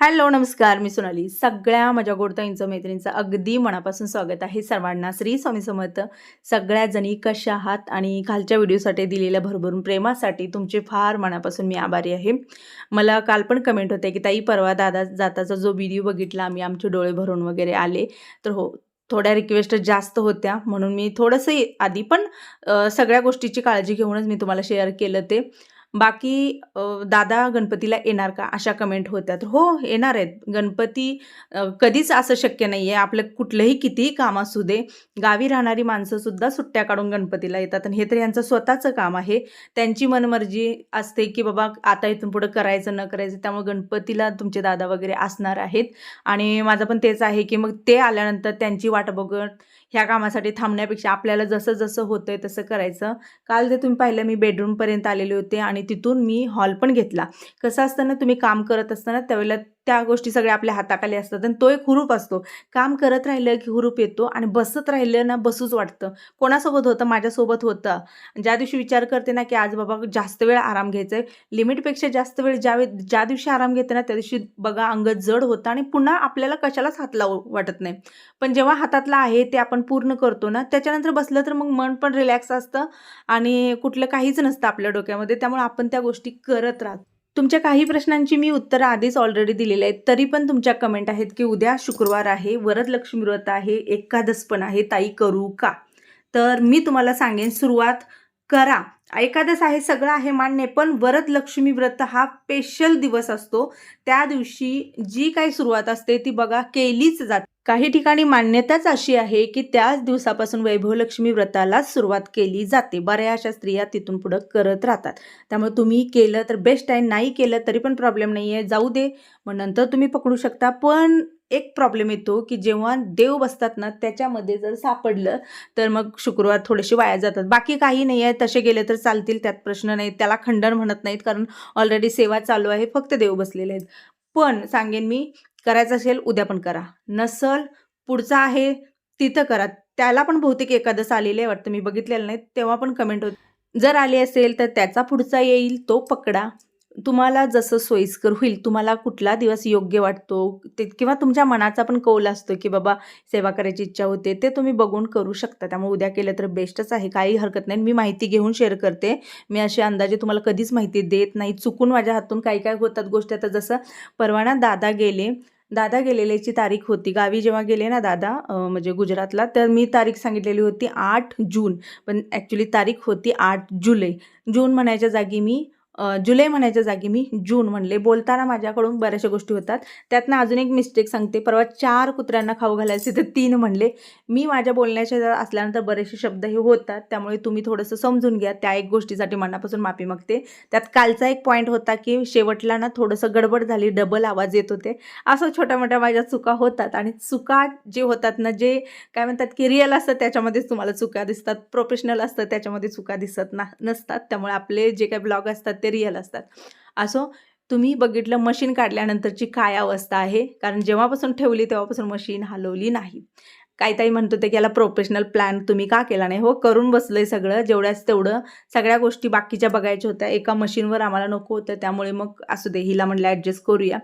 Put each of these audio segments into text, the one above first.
Hello नमस्कार मी सोनाली. सगळ्या माझ्या गोडताईंचं मैत्रिणींचं अगदी मनापासून स्वागत आहे सर्वांना श्री स्वामी समर्थ. सगळ्या जणी कशा आहात आणि खालच्या व्हिडिओसाठी दिलेल्या भरभरून प्रेमासाठी तुमचे फार मनापासून मी आभारी आहे. मला काल पण कमेंट होते की ताई परवा दादा जाताचा जो व्हिडिओ बघितला आम्ही आमचे डोळे भरून वगैरे आले. तर हो थोड्या रिक्वेस्ट जास्त होत्या. म्हणून मी थोडंसं आधी पण सगळ्या गोष्टीची काळजी घेऊनच मी तुम्हाला शेअर केलं ते. बाकी दादा गणपतीला येणार का? अशा कमेंट होत्या तर हो येणार आहेत. गणपती कधीच असं शक्य नाही आहे आपलं कुठलंही कितीही काम असू दे गावी राहणारी माणसंसुद्धा सुट्ट्या काढून गणपतीला येतात. आणि हे तर यांचं स्वतःचं काम आहे. त्यांची मनमर्जी असते की बाबा आता इथून पुढं करायचं न करायचं त्यामुळे गणपतीला तुमचे दादा वगैरे असणार आहेत. आणि माझं पण तेच आहे की मग ते आल्यानंतर त्यांची वाट बघत ह्या कामासाठी थांबण्यापेक्षा आपल्याला जसं जसं होतंय तसं करायचं. काल जे तुम्ही पाहिलं मी बेडरूमपर्यंत आलेले होते आणि तिथून मी हॉल पण घेतला. कसं असताना तुम्ही काम करत असताना त्यावेळेला त्या गोष्टी सगळ्या आपल्या हाताखाली असतात आणि तो एक हुरूप असतो. काम करत राहिलं की हुरूप येतो आणि बसत राहिलं ना बसूच वाटतं. कोणासोबत होतं? माझ्यासोबत होतं. ज्या दिवशी विचार करते ना की आज बाबा जास्त वेळ आराम घ्यायचा आहे लिमिटपेक्षा जास्त वेळ ज्या ज्या दिवशी आराम घेते ना त्या दिवशी बघा अंग जड होतं आणि पुन्हा आपल्याला कशालाच हात लावू वाटत नाही. पण जेव्हा हातातला आहे ते आपण पूर्ण करतो ना त्याच्यानंतर बसलं तर मग मन पण रिलॅक्स असतं आणि कुठलं काहीच नसतं आपल्या डोक्यामध्ये. त्यामुळे आपण त्या गोष्टी करत राहतो. तुमच्या काही प्रश्नांची मी उत्तरं आधीच ऑलरेडी दिलेली आहेत. तरी पण तुमच्या कमेंट आहेत की उद्या शुक्रवार आहे वरदलक्ष्मी व्रत आहे एकादस पण आहे ताई करू का? तर मी तुम्हाला सांगेन सुरुवात करा. एकादश आहे सगळं आहे मान्य पण वरद लक्ष्मी व्रत हा स्पेशल दिवस असतो. त्या दिवशी जी काही सुरुवात असते ती बघा केलीच जाते. काही ठिकाणी मान्यताच अशी आहे की त्याच दिवसापासून वैभवलक्ष्मी व्रताला सुरुवात केली जाते. बऱ्याचशा स्त्रिया तिथून पुढं करत राहतात. त्यामुळे तुम्ही केलं तर बेस्ट आहे नाही केलं तरी पण प्रॉब्लेम नाही आहे जाऊ दे. मग नंतर तुम्ही पकडू शकता. पण एक प्रॉब्लेम येतो की जेव्हा देव बसतात ना त्याच्यामध्ये जर सापडलं तर मग शुक्रवार थोडेसे वाया जातात. बाकी काही नाही आहे तसे गेले तर चालतील त्यात प्रश्न नाही त्याला खंडन म्हणत नाहीत कारण ऑलरेडी सेवा चालू आहे फक्त देव बसलेले आहेत. पण सांगेन मी करायचं असेल उद्या पण करा. नसल पुढचं आहे तिथं करा. त्याला पण बहुतेक एकादस आलेले आहे वाटतं. मी बघितलेलं नाही तेव्हा पण कमेंट होत. जर आले असेल तर त्याचा पुढचा येईल तो पकडा. तुम्हाला जसं सोयीस्कर होईल तुम्हाला कुठला दिवस योग्य वाटतो ते किंवा तुमच्या मनाचा पण कौल असतो की बाबा सेवा करायची इच्छा होते ते तुम्ही बघून करू शकता. त्यामुळे उद्या केलं तर बेस्टच आहे. काही हरकत नाही. मी माहिती घेऊन शेअर करते. मी असे अंदाजे तुम्हाला कधीच माहिती देत नाही. चुकून माझ्या हातून काही काय होतात गोष्टी. आता जसं परवाना दादा गेले. दादा गेलेल्याची तारीख होती. गावी जेव्हा गेले ना दादा म्हणजे गुजरातला तर मी तारीख सांगितलेली होती आठ जून. पण ॲक्च्युली तारीख होती आठ जुलै. जून म्हणायच्या जागी मी जुलै म्हणायच्या जागी मी जून म्हणले. बोलताना माझ्याकडून बऱ्याचशा गोष्टी होतात. त्यातनं अजून एक मिस्टेक सांगते. परवा चार कुत्र्यांना खाऊ घालायचे तर तीन म्हणले. मी माझ्या बोलण्याच्या असल्यानंतर बरेचसे शब्द हे होतात. त्यामुळे तुम्ही थोडंसं समजून घ्या. त्या एक गोष्टीसाठी मनापासून माफी मागते. त्यात कालचा एक पॉईंट होता की शेवटला ना थोडंसं गडबड झाली. डबल आवाज येत होते. असं छोट्या मोठ्या माझ्या चुका होतात. आणि चुका जे होतात ना जे काय म्हणतात की रिअल असतं त्याच्यामध्येच तुम्हाला चुका दिसतात. प्रोफेशनल असतं त्याच्यामध्ये चुका दिसत ना नसतात. त्यामुळे आपले जे काही ब्लॉग असतात ते रिअल असतात. असो तुम्ही बघितलं मशीन काढल्यानंतरची काय अवस्था आहे? कारण जेव्हापासून ठेवली तेव्हापासून मशीन हलवली नाही. काही ताई म्हणत होते की याला प्रोफेशनल प्लॅन तुम्ही का केला नाही? हो करून बसलंय सगळं जेवढ्याच तेवढं. सगळ्या गोष्टी बाकीच्या बघायच्या होत्या. एका मशीनवर आम्हाला नको होतं त्यामुळे मग असू दे हिला म्हणलं ॲडजस्ट करूया.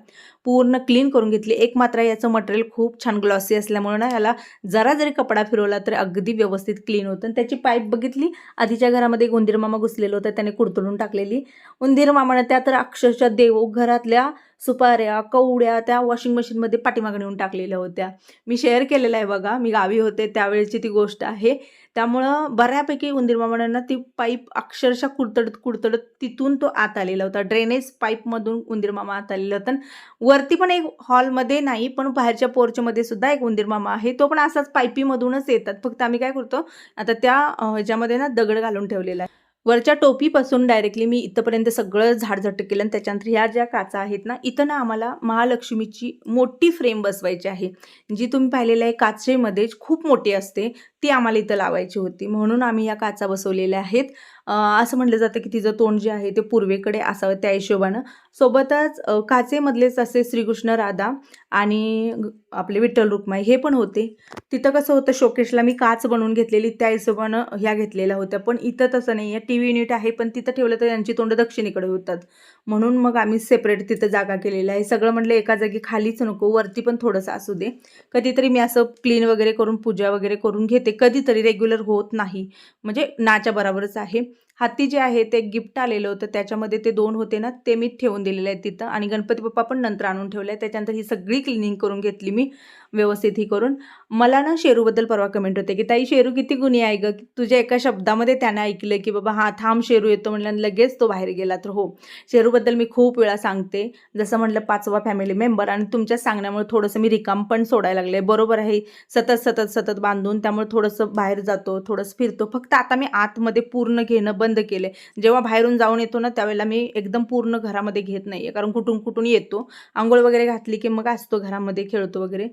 पूर्ण क्लीन करून घेतली. एक मात्र याचं मटेरियल खूप छान ग्लॉसी असल्यामुळे ना याला जरा जरी कपडा फिरवला तर अगदी व्यवस्थित क्लीन होतं. आणि त्याची पाईप बघितली. आधीच्या घरामध्ये एक उंदीर मामा घुसलेलं होतं त्याने कुडतडून टाकलेली. उंदीर मामानं त्या तर अक्षरशः देव घरातल्या सुपाऱ्या कवड्या त्या वॉशिंग मशीनमध्ये पाठीमागं नेऊन टाकलेल्या होत्या. मी शेअर केलेलं आहे बघा मी गावी होते त्यावेळेची ती गोष्ट आहे. त्यामुळं बऱ्यापैकी उंदीर मामांना ती पाईप अक्षरशः कुडतडत कुडतडत तिथून तो आत आलेला होता. ड्रेनेज पाईपमधून उंदीर मामा आत आलेला होता. आणि वरती पण एक हॉलमध्ये नाही पण बाहेरच्या पोर्चमध्ये सुद्धा एक उंदीर मामा आहे. तो पण असाच पाईपीमधूनच येतात. फक्त आम्ही काय करतो आता त्या ह्याच्यामध्ये ना दगड घालून ठेवलेला आहे. वरच्या टोपीपासून डायरेक्टली मी इथंपर्यंत सगळं झाडझट केलं आणि त्याच्यानंतर ह्या ज्या काचा आहेत ना इथं ना आम्हाला महालक्ष्मीची मोठी फ्रेम बसवायची आहे. जी तुम्ही पाहिलेलं आहे काचेमध्ये खूप मोठी असते. ती आम्हाला इथं लावायची होती. म्हणून आम्ही या काचा बसवलेल्या आहेत. असं म्हटलं जातं की तिचं तोंड जे आहे ते पूर्वेकडे असावं त्या हिशोबानं. सोबतच काचेमधलेच असे श्रीकृष्ण राधा आणि आपले विठ्ठल रुक्माई हे पण होते. तिथं कसं होतं शोकेशला मी काच बनवून घेतलेली त्या हिशोबानं ह्या घेतलेल्या होत्या. पण इथं तसं नाही आहे टी व्ही युनिट आहे पण तिथं ठेवलं तर यांची तोंड दक्षिणेकडे होतात. म्हणून मग आम्ही सेपरेट तिथं जागा केलेलं आहे. सगळं म्हटलं एका जागी खालीच नको वरती पण थोडंसं असू दे. कधीतरी मी असं क्लीन वगैरे करून पूजा वगैरे करून घेते. कधीतरी रेग्युलर होत नाही. म्हणजे नाच्या बरोबरच आहे. हाती जे आहे ते गिफ्ट आलेलं होतं. त्याच्यामध्ये ते दोन होते ना ते मी ठेवून दिलेले आहेत तिथं. आणि गणपती बाप्पा पण नंतर आणून ठेवले. आहे त्याच्यानंतर ही सगळी क्लिनिंग करून घेतली मी व्यवस्थित ही करून. मला ना शेरूबद्दल परवा कमेंट होते की ताई शेरू किती गुन्हे आहे गं? तुझ्या एका शब्दामध्ये त्यानं ऐकलं की बाबा हा थांब शेरू येतो म्हणलं लगेच तो बाहेर गेला. तर हो शेरूबद्दल मी खूप वेळा सांगते. जसं म्हटलं पाचवा फॅमिली मेंबर आणि तुमच्या सांगण्यामुळे थोडंसं मी रिकाम पण सोडायला लागले. बरोबर आहे सतत सतत सतत बांधून त्यामुळे थोडंसं बाहेर जातो थोडंसं फिरतो. फक्त आता मी आतमध्ये पूर्ण घेणं बंद केले. जेव्हा बाहेरून जाऊन येतो ना त्यावेळेला मी एकदम पूर्ण घरामध्ये घेत नाही कारण कुठून कुठून येतो. आंघोळ वगैरे घातली की मग असतो घरामध्ये खेळतो वगैरे.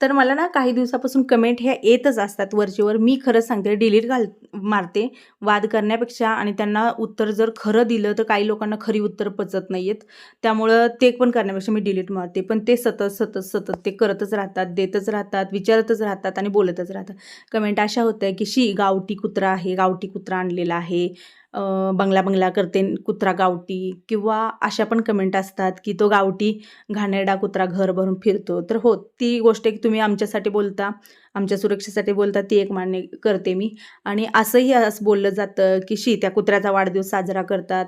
तर मला ना काही दिवसापासून कमेंट ह्या येतच असतात वरचेवर. मी खरंच सांगते डिलीट घाल मारते. वाद करण्यापेक्षा आणि त्यांना उत्तर जर खरं दिलं तर काही लोकांना खरी उत्तर पचत नाही आहेत त्यामुळं ते पण करण्यापेक्षा मी डिलीट मारते. पण ते सतत सतत सतत ते करतच राहतात देतच राहतात विचारतच राहतात आणि बोलतच राहतात. कमेंट अशा होत्या की शी गावठी कुत्रा आहे गावठी कुत्रा आणलेला आहे. बंगला बंगला करते कुत्रा गावठी किंवा अशा पण कमेंट असतात की तो गावठी घाणेरडा कुत्रा घर भरून फिरतो. तर हो ती गोष्ट एक तुम्ही आमच्यासाठी बोलता आमच्या सुरक्षेसाठी बोलता ती एक मान्य करते मी. आणि असंही असं बोललं जातं की शी त्या कुत्र्याचा वाढदिवस साजरा करतात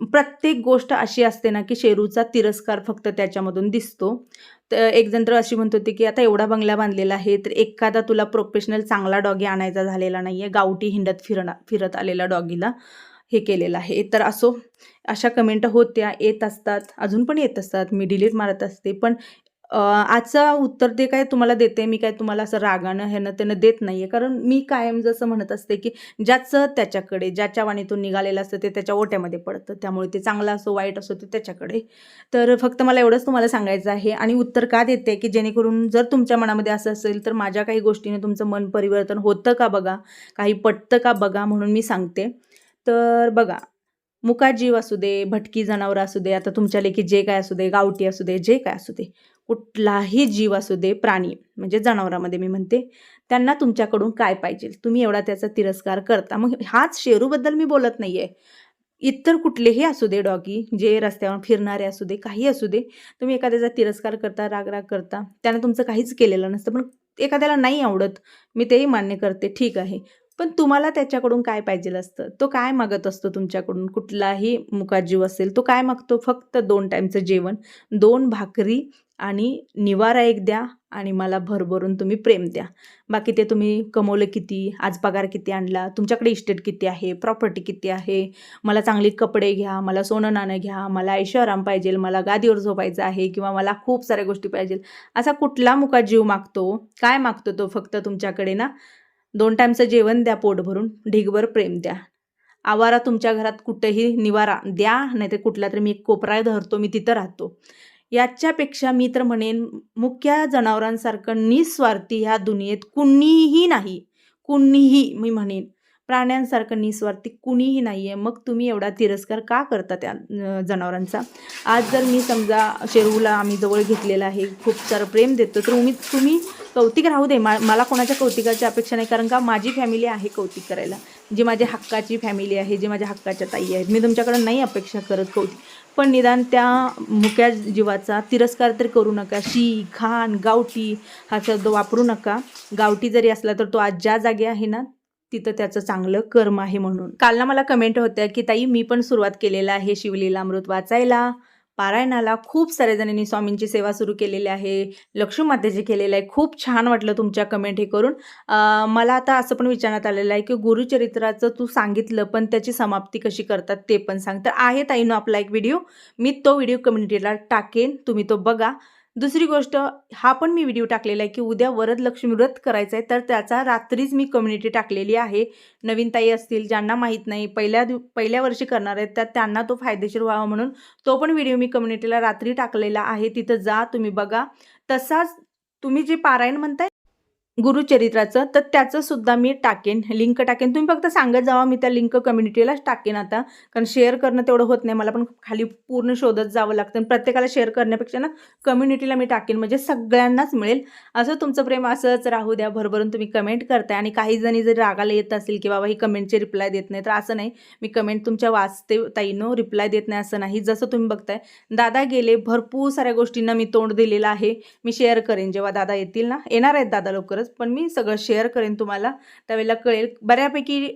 प्रत्येक गोष्ट अशी असते ना की शेरूचा तिरस्कार फक्त त्याच्यामधून दिसतो. तर एक जण तर अशी म्हणत होती की आता एवढा बंगला बांधलेला आहे तर एखादा तुला प्रोफेशनल चांगला डॉगी आणायचा झालेला नाही आहे गावठी हिंडत फिरणा फिरत आलेला डॉगीला हे केलेलं आहे. तर असो अशा कमेंट होत्या येत असतात अजून पण येत असतात. मी डिलीट मारत असते पण आजचं उत्तर ते काय तुम्हाला देते? मी काय तुम्हाला असं रागानं ह्यानं त्यानं देत नाही आहे कारण मी कायम जसं म्हणत असते की ज्याचं त्याच्याकडे ज्याच्या वाणीतून निघालेलं असतं ते त्याच्या ओट्यामध्ये पडतं. त्यामुळे ते चांगलं असो वाईट असो ते त्याच्याकडे. तर फक्त मला एवढंच तुम्हाला सांगायचं आहे आणि उत्तर का देते? की जेणेकरून जर तुमच्या मनामध्ये असं असेल तर माझ्या काही गोष्टीने तुमचं मन परिवर्तन होतं का बघा? काही पटतं का बघा? म्हणून मी सांगते. तर बघा मुका जीव असू दे भटकी जनावरं असू दे आता तुमच्या लेखी जे काय असू दे गावठी असू दे जे काय असू दे कुठलाही जीव असू दे प्राणी म्हणजे जनावरामध्ये मी म्हणते त्यांना तुमच्याकडून काय पाहिजे? तुम्ही एवढा त्याचा तिरस्कार करता. मग हाच शेरूबद्दल मी बोलत नाही आहे इतर कुठलेही असू दे डॉगी जे रस्त्यावर फिरणारे असू दे काही असू दे तुम्ही एखाद्याचा तिरस्कार करता रागराग करता त्यानं तुमचं काहीच केलेलं नसतं. पण एखाद्याला नाही आवडत मी तेही मान्य करते ठीक आहे. पण तुम्हाला त्याच्याकडून काय पाहिजे असतं? तो काय मागत असतो तुमच्याकडून? कुठलाही मुकाजीव असेल तो काय मागतो? फक्त दोन टाईमचं जेवण दोन भाकरी आणि निवारा एक द्या आणि मला भरभरून तुम्ही प्रेम द्या. बाकी ते तुम्ही कमवलं किती आज पगार किती आणला तुमच्याकडे इस्टेट किती आहे प्रॉपर्टी किती आहे मला चांगले कपडे घ्या मला सोनं नाणं घ्या मला ऐशोआराम पाहिजे मला गादीवर झोपायचं आहे किंवा मला खूप साऱ्या गोष्टी पाहिजे. असा कुठला मुका जीव मागतो? काय मागतो तो फक्त तुमच्याकडे ना? दोन टाईमचं जेवण द्या पोट भरून ढिगभर प्रेम द्या. आवारा तुमच्या घरात कुठेही निवारा द्या नाहीतर कुठला तरी मी एक कोपरा धरतो मी तिथं राहतो. याच्यापेक्षा मी तर म्हणेन मुख्य जनावरांसारखं निस्वार्थी ह्या दुनियेत कुणीही नाही. कुणीही मी म्हणेन. प्राण्यांसारखं निस्वार्थी कुणीही नाही आहे मग तुम्ही एवढा तिरस्कार का करता त्या जनावरांचा? आज जर मी समजा शेरूला आम्ही जवळ घेतलेला आहे खूप सारं प्रेम देतो तर उमी तुम्ही कौतिक राहू दे. मा मला कोणाच्या कौतिकाची अपेक्षा नाही कारण का माझी फॅमिली आहे कौतिक करायला. जी माझ्या हक्काची फॅमिली आहे जी माझ्या हक्काच्या ताई आहेत. मी तुमच्याकडं नाही अपेक्षा करत कौतिक. पण निदान त्या मुक्या जीवाचा तिरस्कार तर करू नका. शी घाण गावठी हा शब्द वापरू नका. गावठी जरी असला तर तो आज ज्या जागी आहे ना तिथं त्याचं चांगलं कर्म आहे म्हणून. काल ना मला कमेंट होत्या की ताई मी पण सुरुवात केलेलं आहे शिवलीला अमृत वाचायला. पारायणाला खूप साऱ्या जणांनी स्वामींची सेवा सुरू केलेली आहे. लक्ष्मी मातेची केलेलं आहे. खूप छान वाटलं तुमच्या कमेंट हे करून. मला आता असं पण विचारण्यात आलेलं आहे की गुरुचरित्राचं तू सांगितलं पण त्याची समाप्ती कशी करतात ते पण सांग. तर आहे ताईनो आपला एक व्हिडिओ मी तो व्हिडिओ कम्युनिटीला टाकेन. तुम्ही तो बघा. दुसरी गोष्ट हा पण मी व्हिडिओ टाकलेला आहे की उद्या वरद लक्ष्मी व्रत करायचं आहे तर त्याचा रात्रीच मी कम्युनिटी टाकलेली आहे. नवीन ताई असतील ज्यांना माहीत नाही पहिल्या दिव पहिल्या वर्षी करणार आहेत तर त्यांना तो फायदेशीर व्हावा म्हणून तो पण व्हिडिओ मी कम्युनिटीला रात्री टाकलेला आहे. तिथं जा तुम्ही बघा. तसाच तुम्ही जे पारायण म्हणताय गुरुचरित्राचं तर त्याचं सुद्धा मी टाकेन लिंक टाकेन. तुम्ही फक्त सांगत जावा मी त्या लिंक कम्युनिटीलाच टाकेन आता. कारण शेअर करणं तेवढं होत नाही मला पण खाली पूर्ण शोधत जावं लागतं. आणि प्रत्येकाला शेअर करण्यापेक्षा ना कम्युनिटीला मी टाकेन म्हणजे सगळ्यांनाच मिळेल. असं तुमचं प्रेम असंच राहू द्या भरभरून तुम्ही कमेंट करताय. आणि काही जणी जर रागाला येत असेल की बाबा ही कमेंटचे रिप्लाय देत नाही तर असं नाही. मी कमेंट तुमच्या वाचते ताईनो रिप्लाय देत नाही असं नाही. जसं तुम्ही बघताय दादा गेले भरपूर साऱ्या गोष्टींना मी तोंड दिलेलं आहे. मी शेअर करेन जेव्हा दादा येतील ना. येणार आहेत दादा लवकरच. पण मी सगळं शेअर करेन तुम्हाला. त्यावेळेला कळेल. बऱ्यापैकी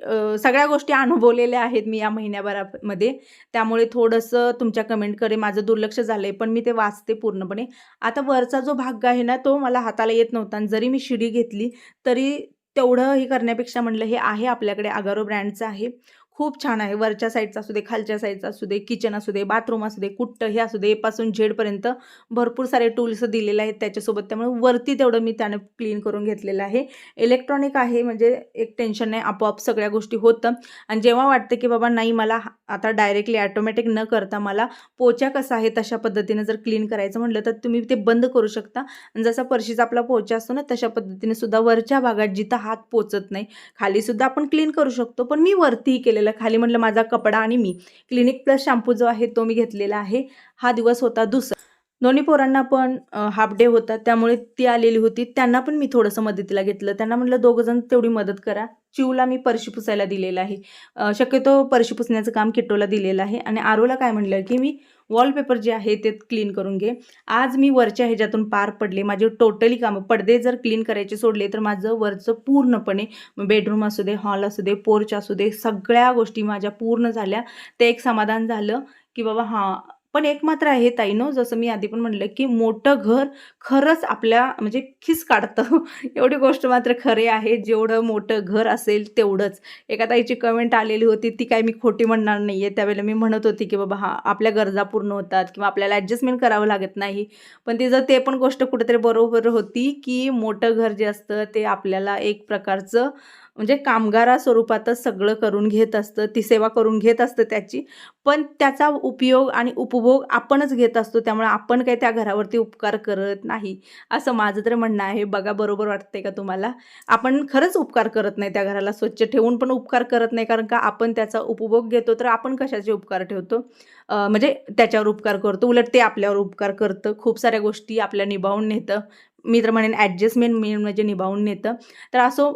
सगळ्या गोष्टी अनुभवलेल्या आहेत मी या महिन्याभरामध्ये. त्यामुळे थोडंसं तुमच्या कमेंटकडे माझं दुर्लक्ष झालं आहे पण मी ते वाचते पूर्णपणे. आता वरचा जो भाग आहे ना तो मला हाताला येत नव्हता. आणि जरी मी शिडी घेतली तरी तेवढं हे करण्यापेक्षा म्हणलं हे आहे आपल्याकडे अगारो ब्रँडचं आहे. खूप छान आहे. वरच्या साईडचा असू दे खालच्या साईडचा असू दे किचन असू दे बाथरूम असू दे कुठं हे असू दे एपासून झेडपर्यंत भरपूर सारे टूल्स दिलेले आहेत त्याच्यासोबत. त्यामुळे वरती तेवढं मी त्यानं क्लीन करून घेतलेलं आहे. इलेक्ट्रॉनिक आहे म्हणजे एक टेन्शन नाही आपोआप सगळ्या गोष्टी होतं. आणि जेव्हा वाटतं की बाबा नाही मला हा- आता डायरेक्टली ॲटोमॅटिक न करता मला पोचा कसा आहे तशा पद्धतीनं जर क्लीन करायचं म्हटलं तर तुम्ही ते बंद करू शकता. आणि जसा पर्शीचा आपला पोचा असतो ना तशा पद्धतीने सुद्धा वरच्या भागात जिथं हात पोचत नाही खालीसुद्धा आपण क्लीन करू शकतो. पण मी वरतीही केलेलं खाली म्हटलं माझा कपडा आणि मी. क्लिनिक प्लस शॅम्पू जो आहे तो मी घेतलेला आहे. हा दिवस होता दुसरा. दोन्ही पोरांना पण हाफ डे होता. त्यामुळे ती आलेली होती. त्यांना पण मी थोडंसं मदतीला घेतलं. त्यांना म्हटलं दोघंजण तेवढी मदत करा. चिवला मी परशी पुसायला दिलेला आहे. शक्यतो परशी पुसण्याचं काम किटोला दिलेलं आहे. आणि आरोला काय म्हणलं की मी वॉलपेपर जे आहे ते क्लीन करून घे. आज मी वरच्या ह्याच्यातून पार पडले. माझे टोटली कामं. पडदे जर क्लीन करायचे सोडले तर माझं वरचं पूर्णपणे बेडरूम असू दे हॉल असू दे पोर्च असू दे सगळ्या गोष्टी माझ्या पूर्ण झाल्या. ते एक समाधान झालं की बाबा हां पण एक मात्र आहे ताईनो जसं मी आधी पण म्हणलं की मोठं घर खरंच आपल्या म्हणजे खिस काढतं. एवढी गोष्ट मात्र खरे आहे जेवढं मोठं घर असेल तेवढंच. एका ताईची कमेंट आलेली होती ती काय मी खोटी म्हणणार नाही आहे त्यावेळेला मी म्हणत होती की बाबा हा आपल्या गरजा पूर्ण होतात किंवा आपल्याला ॲडजस्टमेंट करावं लागत नाही. पण तिचं ते पण गोष्ट कुठेतरी बरोबर होती की मोठं घर जे असतं ते आपल्याला एक प्रकारचं म्हणजे कामगारा स्वरूपातच सगळं करून घेत असतं ती सेवा करून घेत असतं त्याची. पण त्याचा उपयोग आणि उपभोग आपणच घेत असतो त्यामुळे आपण काही त्या घरावरती उपकार करत नाही. असं माझं तर म्हणणं आहे. बघा बरोबर वाटतंय का तुम्हाला? आपण खरंच उपकार करत नाही त्या घराला. स्वच्छ ठेवून पण उपकार करत नाही कारण का आपण त्याचा उपभोग घेतो तर आपण कशाचे उपकार ठेवतो? म्हणजे त्याच्यावर उपकार करतो. उलट ते आपल्यावर उपकार करतं. खूप साऱ्या गोष्टी आपल्या निभावून नेतं. मी तर म्हणेन ॲडजस्टमेंट मेन म्हणजे निभावून नेतं. तर असो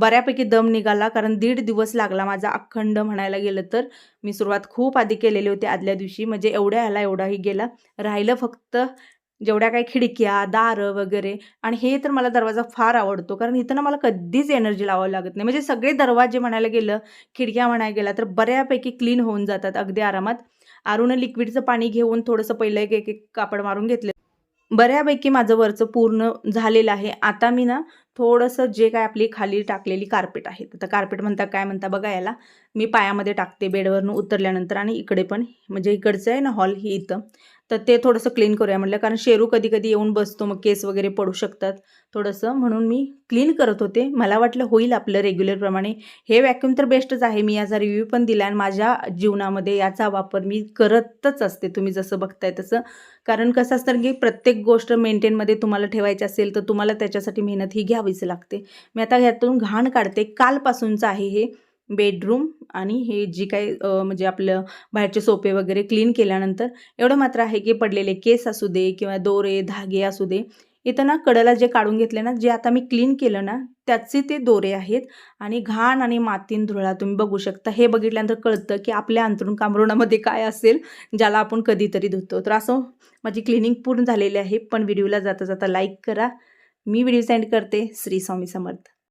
बऱ्यापैकी दम निघाला कारण दीड दिवस लागला माझा अखंड म्हणायला गेलं तर. मी सुरुवात खूप आधी केलेली होती आदल्या दिवशी म्हणजे एवढ्या ह्याला एवढाही गेला. राहिलं फक्त जेवढ्या काही खिडक्या दारं वगैरे आणि हे तर मला दरवाजा फार आवडतो कारण इथं ना मला कधीच एनर्जी लावावी लागत नाही. म्हणजे सगळे दरवाजे म्हणायला गेलं खिडक्या म्हणायला गेला तर बऱ्यापैकी क्लीन होऊन जातात अगदी आरामात. आरून लिक्विडचं पाणी घेऊन थोडंसं पहिलं एक एक कापड मारून घेतलं. बऱ्यापैकी माझं वरचं पूर्ण झालेलं आहे. आता मी ना थोडंसं जे काय आपली खाली टाकलेली कार्पेट आहे. आता कार्पेट म्हणता काय म्हणता बघा याला मी पायामध्ये टाकते बेडवरनं उतरल्यानंतर आणि इकडे पण म्हणजे इकडचं आहे ना हॉल ही इथं. तर ते थोडंसं क्लीन करूया म्हटलं. कारण शेरू कधी कधी येऊन बसतो मग केस वगैरे पडू शकतात. थोडंसं म्हणून मी क्लीन करत होते. मला वाटलं होईल आपलं रेग्युलरप्रमाणे हे व्हॅक्युम तर बेस्टच आहे. मी याचा रिव्ह्यू पण दिला आणि माझ्या जीवनामध्ये याचा वापर मी करतच असते. तुम्ही जसं बघताय तसं. कारण कसं असतं की प्रत्येक गोष्ट मेंटेनमध्ये तुम्हाला ठेवायची असेल तर तुम्हाला त्याच्यासाठी मेहनत ही घ्यावीच लागते. मी आता ह्यातून घाण काढते. कालपासूनचं आहे हे. बेडरूम आणि हे जी काही म्हणजे आपलं बाहेरचे सोपे वगैरे क्लीन केल्यानंतर एवढं मात्र आहे की पडलेले केस असू दे किंवा दोरे धागे असू दे इथं ना कडला जे काढून घेतले ना जे आता मी क्लीन केलं ना त्याचे ते दोरे आहेत आणि घाण आणि मातीन धुळा तुम्ही बघू शकता. हे बघितल्यानंतर कळतं की आपल्या अंतरून कामरुणामध्ये काय असेल ज्याला आपण कधीतरी धुतो. तर असं माझी क्लिनिंग पूर्ण झालेली आहे. पण व्हिडिओला जाता जाता लाईक करा. मी व्हिडिओ सेंड करते. श्री स्वामी समर्थ.